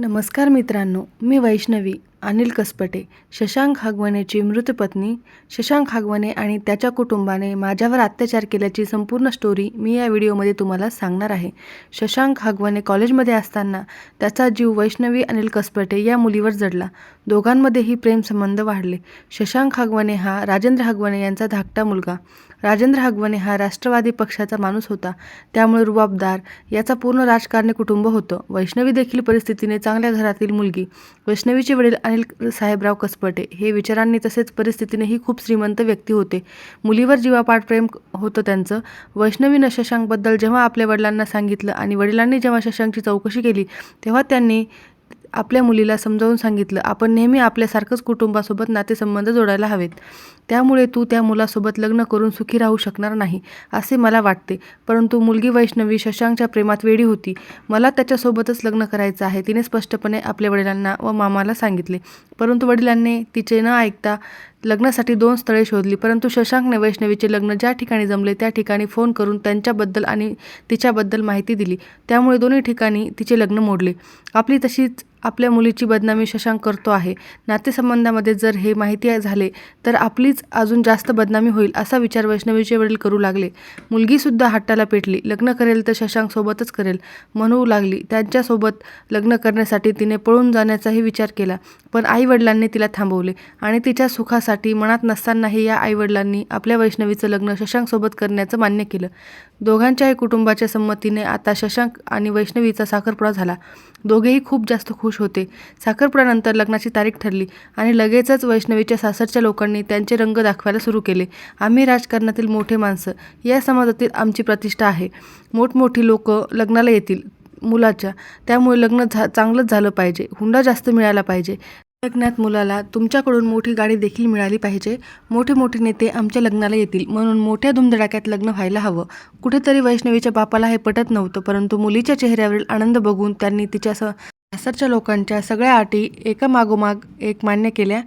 नमस्कार मित्रांनो मी वैष्णवी. अनिल कसपटे शशांक हागवणेची मृत पत्नी शशांक हागवणे आणि त्याच्या कुटुंबाने माझ्यावर अत्याचार केल्याची संपूर्ण स्टोरी मी या व्हिडिओमध्ये तुम्हाला सांगणार आहे. शशांक हागवणे कॉलेजमध्ये असताना त्याचा जीव वैष्णवी अनिल कसपटे या मुलीवर जडला. दोघांमध्येही प्रेमसंबंध वाढले. शशांक हागवणे हा राजेंद्र हागवणे यांचा धाकटा मुलगा. राजेंद्र हागवणे हा राष्ट्रवादी पक्षाचा माणूस होता. त्यामुळे रुबाबदार याचा पूर्ण राजकारणी कुटुंब होतं. वैष्णवी देखील परिस्थितीने चांगल्या घरातील मुलगी. वैष्णवीचे वडील अनिल साहेबराव कसपटे हे विचारांनी तसेच परिस्थितीनेही खूप श्रीमंत व्यक्ती होते. मुलीवर जीवापाठ प्रेम होतं त्यांचं. वैष्णवीनं शशांकबद्दल जेव्हा आपल्या वडिलांना सांगितलं आणि वडिलांनी जेव्हा शशांकची चौकशी केली तेव्हा त्यांनी आपल्या मुलीला समजावून सांगितलं आपण नेहमी आपल्यासारखंच कुटुंबासोबत नातेसंबंध जोडायला हवेत. त्यामुळे तू त्या मुलासोबत लग्न करून सुखी राहू शकणार नाही असे मला वाटते. परंतु मुलगी वैष्णवी शशांकच्या प्रेमात वेडी होती. मला त्याच्यासोबतच लग्न करायचं आहे तिने स्पष्टपणे आपल्या वडिलांना व मामाला सांगितले. परंतु वडिलांनी तिचे न ऐकता लग्नासाठी दोन स्थळे शोधली. परंतु शशांकने वैष्णवीचे लग्न ज्या ठिकाणी जमले त्या ठिकाणी फोन करून त्यांच्याबद्दल आणि तिच्याबद्दल माहिती दिली. त्यामुळे दोन्ही ठिकाणी तिचे लग्न मोडले. आपली तशीच आपल्या मुलीची बदनामी शशांक करतो आहे. नातेसंबंधामध्ये जर हे माहिती झाले तर आपलीच अजून जास्त बदनामी होईल असा विचार वैष्णवीचे वडील करू लागले. मुलगीसुद्धा हट्टाला पेटली. लग्न करेल तर शशांकसोबतच करेल म्हणू लागली. त्यांच्यासोबत लग्न करण्यासाठी तिने पळून जाण्याचाही विचार केला पण आईवडिलांनी तिला थांबवले आणि तिच्या सुखासाठी मनात नसतानाही या आईवडिलांनी आपल्या वैष्णवीचं लग्न शशांकसोबत करण्याचं मान्य केलं. दोघांच्याही कुटुंबाच्या संमतीने आता शशांक आणि वैष्णवीचा साखरपुडा झाला. दोघेही खूप जास्त खुश होते. साखरपुड्यानंतर लग्नाची तारीख ठरली आणि लगेचच वैष्णवीच्या सासरच्या लोकांनी त्यांचे रंग दाखवायला सुरू केले. आम्ही राजकारणातील मोठे माणसं. या समाजातील आमची प्रतिष्ठा आहे. मोठमोठी लोक लग्नाला येतील मुलाच्या. त्यामुळे लग्न झा चांगलंच झालं पाहिजे. हुंडा जास्त मिळाला पाहिजे. लग्नात मुलाला तुमच्याकडून मोठी गाडी देखील मिळाली पाहिजे. मोठे मोठे नेते आमच्या लग्नाला येतील. म्हणून मोठ्या धुमधडाक्यात लग्न व्हायला हवं. कुठेतरी वैष्णवीच्या बापाला हे पटत नव्हतं परंतु मुलीच्या चेहऱ्यावरील आनंद बघून त्यांनी तिच्या स सासरच्या लोकांच्या सगळ्या अटी एका मागोमाग एक मान्य केल्या.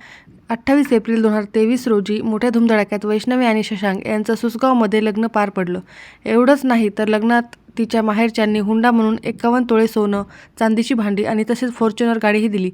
अठ्ठावीस एप्रिल दोन हजार तेवीस रोजी मोठ्या धुमधडाक्यात वैष्णवी आणि शशांक यांचं सुसगावमध्ये लग्न पार पडलं. एवढंच नाही तर लग्नात तिच्या माहेरच्यांनी हुंडा म्हणून एकावन्न तोळे सोनं चांदीची भांडी आणि तसेच फॉर्च्युनर गाडीही दिली.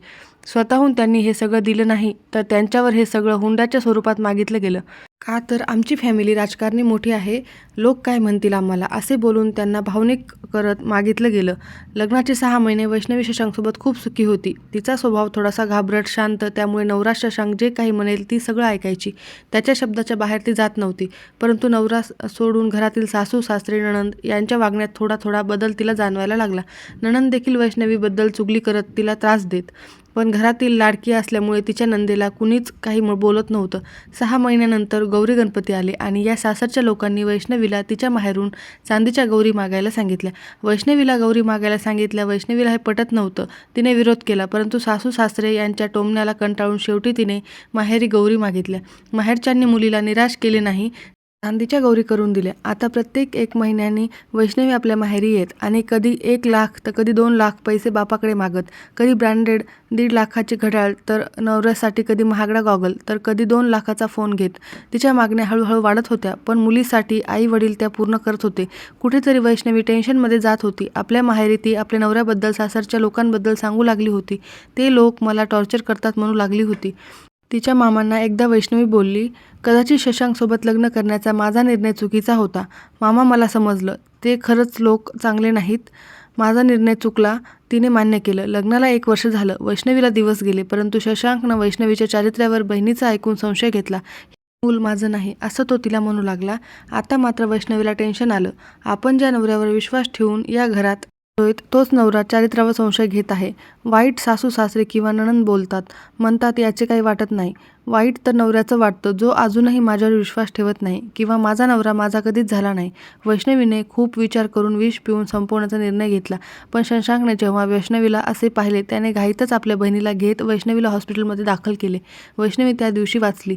स्वतःहून त्यांनी हे सगळं दिलं नाही तर त्यांच्यावर हे सगळं हुंड्याच्या स्वरूपात मागितलं गेलं. का तर आमची फॅमिली राजकारणी मोठी आहे लोक काय म्हणतील आम्हाला? असे बोलून त्यांना भावनिक करत मागितलं गेलं. लग्नाचे सहा महिने वैष्णवी शशांकसोबत खूप सुखी होती. तिचा स्वभाव थोडासा घाबरट शांत त्यामुळे नवरा शशांक जे काही म्हणेल ती सगळं ऐकायची. त्याच्या शब्दाच्या बाहेर ती जात नव्हती परंतु नवरा सोडून घरातील सासू सासरे नणंद यांच्या वागण्यात थोडा थोडा बदल तिला जाणवायला लागला. नणंद देखील वैष्णवीबद्दल चुगली करत तिला त्रास देत. पण घरातील लाडकी असल्यामुळे तिच्या नंदेला कुणीच काही बोलत नव्हतं. सहा महिन्यानंतर गौरी गणपती आले आणि या सासरच्या लोकांनी वैष्णवीला तिच्या माहेरून चांदीच्या गौरी मागायला सांगितल्या. वैष्णवीला गौरी मागायला सांगितल्या वैष्णवीला हे पटत नव्हतं. तिने विरोध केला परंतु सासू सासरे यांच्या टोमण्याला कंटाळून शेवटी तिने माहेरी गौरी मागितल्या. माहेरच्यांनी मुलीला निराश केले नाही. चांदीच्या गौरी करून दिल्या. आता प्रत्येक एक महिन्याने वैष्णवी आपल्या माहेरी येत आणि कधी एक लाख तर कधी दोन लाख पैसे बापाकडे मागत. कधी ब्रँडेड दीड लाखाचे घड्याळ तर नवऱ्यासाठी कधी महागडा गॉगल तर कधी दोन लाखाचा फोन घेत. तिच्या मागण्या हळूहळू वाढत होत्या पण मुलीसाठी आई वडील त्या पूर्ण करत होते. कुठेतरी वैष्णवी टेन्शनमध्ये जात होती. आपल्या माहेरी ती आपल्या नवऱ्याबद्दल सासरच्या लोकांबद्दल सांगू लागली होती. ते लोक मला टॉर्चर करतात म्हणू लागली होती. तिच्या मामांना एकदा वैष्णवी बोलली कदाचित शशांकसोबत लग्न करण्याचा माझा निर्णय चुकीचा होता. मामा मला समजलं. ते खरंच लोक चांगले नाहीत. माझा निर्णय चुकला. तिने मान्य केलं. लग्नाला एक वर्ष झालं. वैष्णवीला दिवस गेले परंतु शशांकनं वैष्णवीच्या चारित्र्यावर बहिणीचा ऐकून संशय घेतला. मूल माझं नाही असं तो तिला म्हणू लागला. आता मात्र वैष्णवीला टेन्शन आलं. आपण ज्या नवऱ्यावर विश्वास ठेवून या घरात तोच नवरा चारित्र्यावर संशय घेत आहे. वाईट सासू सासरे किंवा नणंद बोलतात. म्हणतात याचे काही वाटत नाही. वाईट तर नवऱ्याचं वाटतं. जो अजूनही माझ्यावर विश्वास ठेवत नाही किंवा माझा नवरा माझा कधीच झाला नाही. वैष्णवीने खूप विचार करून विष पिऊन संपवण्याचा निर्णय घेतला. पण शशांकने जेव्हा वैष्णवीला असे पाहिले त्याने घाईतच आपल्या बहिणीला घेत वैष्णवीला हॉस्पिटलमध्ये दाखल केले. वैष्णवी त्या दिवशी वाचली.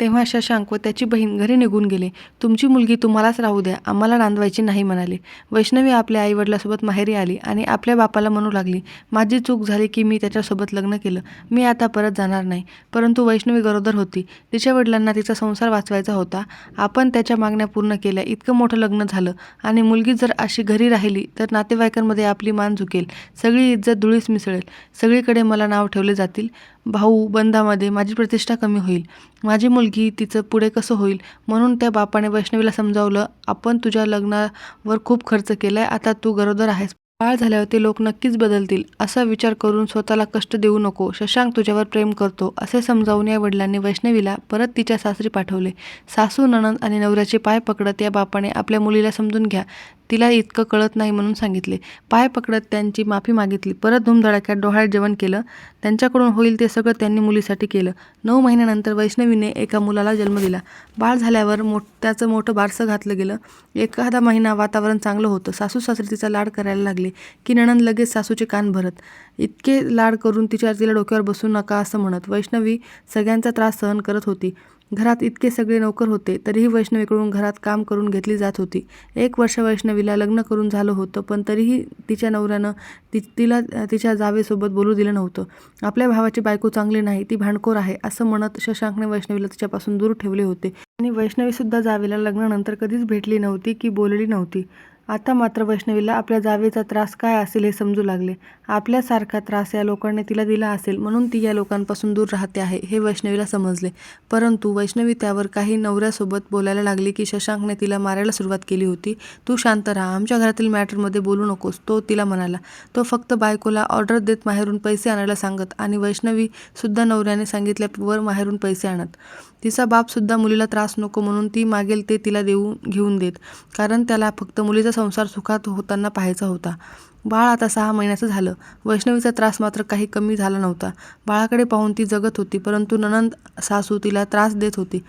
तेव्हा शशांक व त्याची बहीण घरी निघून गेले. तुमची मुलगी तुम्हालाच राहू द्या आम्हाला नांदवायची नाही म्हणाले. वैष्णवी आपल्या आईवडिलासोबत माहेरी आली आणि आपल्या बापाला म्हणू लागली माझी चूक झाली की मी त्याच्यासोबत लग्न केलं. मी आता परत जाणार नाही. परंतु वैष्णवी गरोदर होती. तिच्या वडिलांना तिचा संसार वाचवायचा होता. आपण त्याच्या मागण्या पूर्ण केल्या. इतकं मोठं लग्न झालं आणि मुलगी जर अशी घरी राहिली तर नातेवाईकांमध्ये आपली मान झुकेल. सगळी इज्जत धुळीस मिसळेल. सगळीकडे मला नाव ठेवले जातील. भाऊ बंधामध्ये माझी प्रतिष्ठा कमी होईल. माझी मुलगी तिचं पुढे कसं होईल? म्हणून त्या बापाने वैष्णवीला समजावलं आपण तुझ्या लग्नावर खूप खर्च केला आहे आता तू गरोदर आहेस. बाळ झाल्यावर ते लोक नक्कीच बदलतील असा विचार करून स्वतःला कष्ट देऊ नको. शशांक तुझ्यावर प्रेम करतो असे समजावून या वडिलांनी वैष्णवीला परत तिच्या सासरी पाठवले. सासू नणंद आणि नवऱ्याचे पाय पकडत या बापाने आपल्या मुलीला समजून घ्या. तिला इतकं कळत नाही म्हणून सांगितले. पाय पकडत त्यांची माफी मागितली. परत धुमधडाक्यात डोहाळ्यात जेवण केलं. त्यांच्याकडून होईल ते सगळं त्यांनी मुलीसाठी केलं. नऊ महिन्यानंतर वैष्णवीने एका मुलाला जन्म दिला. बाळ झाल्यावर मोठ त्याचं मोठं बारसं घातलं गेलं. एखादा महिना वातावरण चांगलं होतं. सासू सासरी तिचा लाड करायला लागले. की नणंद लगेच सासूचे कान भरत इतके लाड करून तिच्या तिला डोक्यावर बसू नका असं म्हणत वैष्णवी सगळ्यांचा त्रास सहन करत होती. घरात इतके सगळे नोकर होते तरीही वैष्णवीकडून घरात काम करून घेतली जात होती. एक वर्ष वैष्णवीला लग्न करून झालं होतं पण तरीही तिच्या नवऱ्यानं ति तिला तिच्या जावेसोबत बोलू दिलं नव्हतं. आपल्या भावाची बायको चांगली नाही ती भांडखोर आहे असं म्हणत शशांकने वैष्णवीला तिच्यापासून दूर ठेवले होते. आणि वैष्णवीसुद्धा जावेला लग्नानंतर कधीच भेटली नव्हती की बोलली नव्हती. आता मात्र वैष्णवीला आपल्या जावेचा त्रास काय असेल हे समजू लागले. आपल्यासारखा त्रास या लोकांनी तिला दिला असेल म्हणून ती या लोकांपासून दूर राहते आहे हे वैष्णवीला समजले. परंतु वैष्णवी त्यावर काही नवऱ्यासोबत बोलायला लागली की शशांकने तिला मारायला सुरुवात केली होती. तू शांत राहा आमच्या घरातील मॅटरमध्ये बोलू नकोस तो तिला म्हणाला. तो फक्त बायकोला ऑर्डर देत माहेरून पैसे आणायला सांगत आणि वैष्णवी सुद्धा नवऱ्याने सांगितल्यावर माहेरून पैसे आणत. तिचा बापसुद्धा मुलीला त्रास नको म्हणून ती मागेल ते तिला देऊ घेऊन देत. कारण त्याला फक्त मुलीचा संसार सुखात होताना पाहायचा होता. बाळ आता सहा महिन्याचं झालं. वैष्णवीचा त्रास मात्र काही कमी झाला नव्हता. बाळाकडे पाहून ती जगत होती परंतु ननंद सासू तिला त्रास देत होती.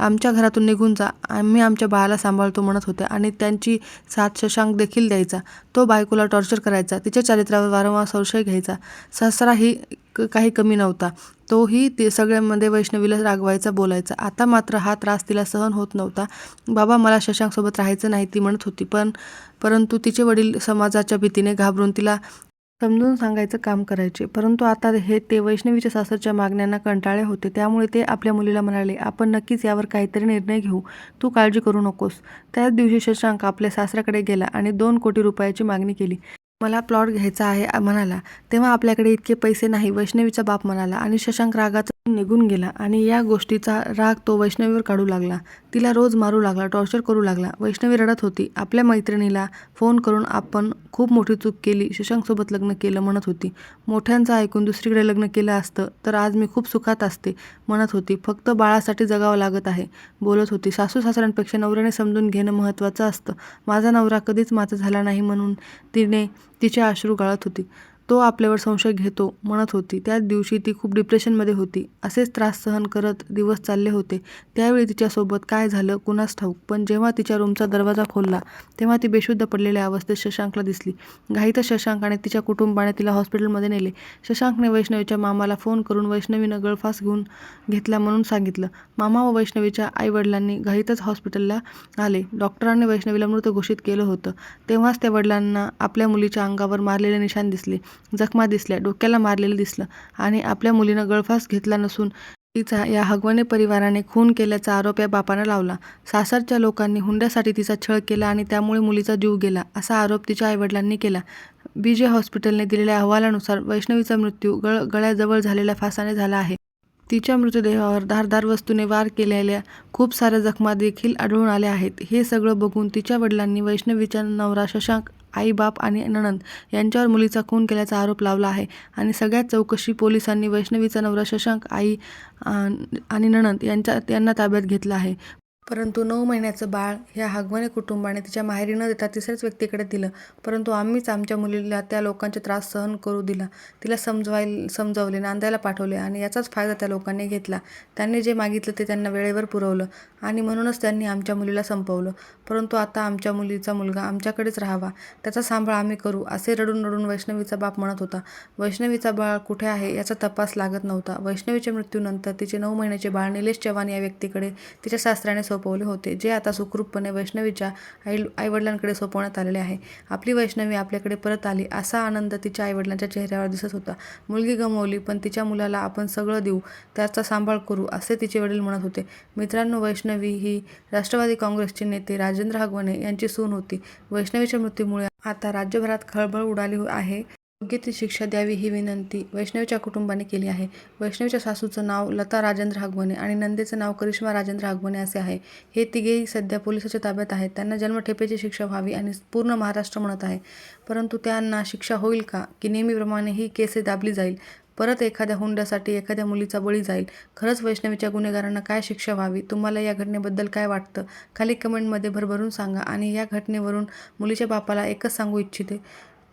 आमच्या घरातून निघून जा. आम्ही आमच्या बाळाला सांभाळतो म्हणत होत्या आणि त्यांची साथ शशांक देखील द्यायचा. तो बायकोला टॉर्चर करायचा. तिच्या चारित्र्यावर वारंवार संशय घ्यायचा. सासराही ही काही कमी नव्हता. तोही ते सगळ्यांमध्ये वैष्णवीला रागवायचा बोलायचा. आता मात्र हा त्रास तिला सहन होत नव्हता. बाबा मला शशांकसोबत राहायचं नाही ती म्हणत होती पण परंतु तिचे वडील समाजाच्या भीतीने घाबरून तिला समजून सांगायचं काम करायचे. परंतु आता हे ते वैष्णवीच्या सासरच्या मागण्यांना कंटाळे होते. त्यामुळे ते आपल्या मुलीला म्हणाले आपण नक्कीच यावर काहीतरी निर्णय घेऊ. तू काळजी करू नकोस. त्याच दिवशी शशांक आपल्या सासऱ्याकडे गेला आणि दोन कोटी रुपयाची मागणी केली. मला प्लॉट घ्यायचा आहे म्हणाला. तेव्हा आपल्याकडे इतके पैसे नाही वैष्णवीचा बाप म्हणाला आणि शशांक रागात निघून गेला आणि या गोष्टीचा राग तो वैष्णवीवर काढू लागला. तिला रोज मारू लागला टॉर्चर करू लागला. वैष्णवी रडत होती. आपल्या मैत्रिणीला फोन करून आपण खूप मोठी चूक केली. शशांकसोबत लग्न केलं म्हणत होती. मोठ्यांचं ऐकून दुसरीकडे लग्न केलं असतं तर आज मी खूप सुखात असते म्हणत होती. फक्त बाळासाठी जगावं लागत आहे बोलत होती. सासू सासऱ्यांपेक्षा नवऱ्याने समजून घेणं महत्त्वाचं असतं. माझा नवरा कधीच माझा झाला नाही म्हणून तिने तिचे अश्रू गाळत होती. तो आपल्यावर संशय घेतो म्हणत होती. त्याच दिवशी ती खूप डिप्रेशनमध्ये होती. असेच त्रास सहन करत दिवस चालले होते. त्यावेळी तिच्यासोबत काय झालं कुणास ठाऊक पण जेव्हा तिच्या रूमचा दरवाजा खोलला तेव्हा ती बेशुद्ध पडलेल्या अवस्थेत शशांकला दिसली. घाईतच शशांकाने तिच्या कुटुंबाने तिला हॉस्पिटलमध्ये नेले. शशांकने वैष्णवीच्या मामाला फोन करून वैष्णवीनं गळफास घेऊन घेतला म्हणून सांगितलं. मामा व वैष्णवीच्या आईवडिलांनी घाईतच हॉस्पिटलला आले. डॉक्टरांनी वैष्णवीला मृत घोषित केलं होतं. तेव्हाच त्या वडिलांना आपल्या मुलीच्या अंगावर मारलेले निशाण दिसले. जखमा दिसल्या डोक्याला मारलेलं दिसलं आणि आपल्या मुलीनं गळफास घेतला नसून तिचा या हगवणे परिवाराने खून केल्याचा आरोप या बापानं लावला. सासरच्या लोकांनी हुंड्यासाठी तिचा छळ केला आणि त्यामुळे मुलीचा जीव गेला असा आरोप तिच्या आईवडिलांनी केला. बी जे हॉस्पिटलने दिलेल्या अहवालानुसार वैष्णवीचा मृत्यू गळ गळ्याजवळ झालेल्या फासाने झाला आहे. तिच्या मृतदेहावर धारदार वस्तूने वार केलेल्या खूप साऱ्या जखमा देखील आढळून आल्या आहेत. हे सगळं बघून तिच्या वडिलांनी वैष्णवीच्या नवरा शशांक आई बाप आणि नणंद यांच्यावर मुलीचा खून केल्याचा आरोप लावला आहे आणि सगळ्यात चौकशी पोलिसांनी वैष्णवीचा नवरा शशांक आई आणि नणंद यांच्या यांना ताब्यात घेतला आहे. परंतु नऊ महिन्याचं बाळ ह्या हागवाने कुटुंबाने तिच्या माहेरी न देता तिसऱ्याच व्यक्तीकडे दिलं. परंतु आम्हीच आमच्या मुलीला त्या लोकांचे त्रास सहन करू दिला. तिला समजवाय समजावले नांदायला पाठवले आणि याचाच फायदा त्या लोकांनी घेतला. त्यांनी जे मागितलं ते त्यांना वेळेवर पुरवलं आणि म्हणूनच त्यांनी आमच्या मुलीला संपवलं. परंतु आता आमच्या मुलीचा मुलगा आमच्याकडेच राहावा. त्याचा सांभाळ आम्ही करू असे रडून रडून वैष्णवीचा बाप म्हणत होता. वैष्णवीचा बाळ कुठे आहे याचा तपास लागत नव्हता. वैष्णवीच्या मृत्यूनंतर तिचे नऊ महिन्याचे बाळ निलेश चव्हाण या व्यक्तीकडे तिच्या सासऱ्याने सोपवले होते जे आता सुखरूपपणे वैष्णवीच्या आई आईवडिलांकडे सोपवण्यात आलेले आहे. आपली वैष्णवी आपल्याकडे परत आली असा आनंद तिच्या आईवडिलांच्या चेहऱ्यावर दिसत होता. मुलगी गमावली पण तिच्या मुलाला आपण सगळं देऊ त्याचा सांभाळ करू असे तिचे वडील म्हणत होते. मित्रांनो वैष्णवी ही राष्ट्रवादी काँग्रेसचे नेते राजेंद्र हगवणे यांची सून होती. वैष्णवीच्या मृत्यूमुळे आता राज्यभरात खळबळ उडाली आहे. योग्य ती शिक्षा द्यावी ही विनंती वैष्णवच्या कुटुंबाने केली आहे. वैष्णवच्या सासूचं नाव लता राजेंद्र हागवणे आणि नंदेचं नाव करिश्मा राजेंद्र हागवणे असे आहे. हे तिघेही सध्या पोलिसाच्या ताब्यात आहेत. त्यांना जन्मठेपेची शिक्षा व्हावी आणि पूर्ण महाराष्ट्र म्हणत आहे. परंतु त्यांना शिक्षा होईल का? की नेहमीप्रमाणे ही केसे दाबली जाईल? परत एखाद्या हुंड्यासाठी एखाद्या मुलीचा बळी जाईल? खरंच वैष्णवीच्या गुन्हेगारांना काय शिक्षा व्हावी? तुम्हाला या घटनेबद्दल काय वाटतं? खाली कमेंटमध्ये भरभरून सांगा आणि या घटनेवरून मुलीच्या बापाला एकच सांगू इच्छिते.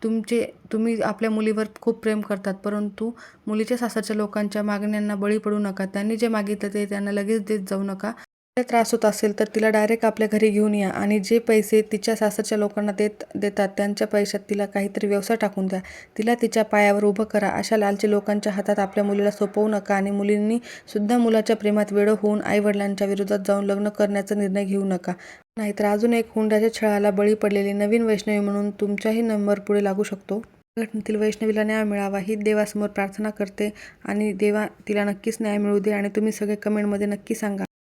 तुमचे तुम्ही आपल्या मुलीवर खूप प्रेम करतात परंतु मुलीच्या सासरच्या लोकांच्या मागण्यांना बळी पडू नका. त्यांनी जे मागितलं ते त्यांना लगेच देत जाऊ नका. त्रास होत असेल तर तिला डायरेक्ट आपल्या घरी घेऊन या आणि जे पैसे तिच्या सासरच्या लोकांना देत देतात त्यांच्या पैशात तिला काहीतरी व्यवसाय टाकून द्या. तिला तिच्या पायावर उभं करा. अशा लालची लोकांच्या हातात आपल्या मुलीला सोपवू नका आणि मुलींनी सुद्धा मुलाच्या प्रेमात वेळ होऊन आईवडिलांच्या विरोधात जाऊन लग्न करण्याचा निर्णय घेऊ नका. नाहीतर अजून एक हुंड्याच्या छळाला बळी पडलेली नवीन वैष्णवी म्हणून तुमच्याही नंबर पुढे लागू शकतो. घटनेतील वैष्णवीला न्याय मिळावा ही देवासमोर प्रार्थना करते आणि देवा तिला नक्कीच न्याय मिळू दे आणि तुम्ही सगळे कमेंटमध्ये नक्की सांगा.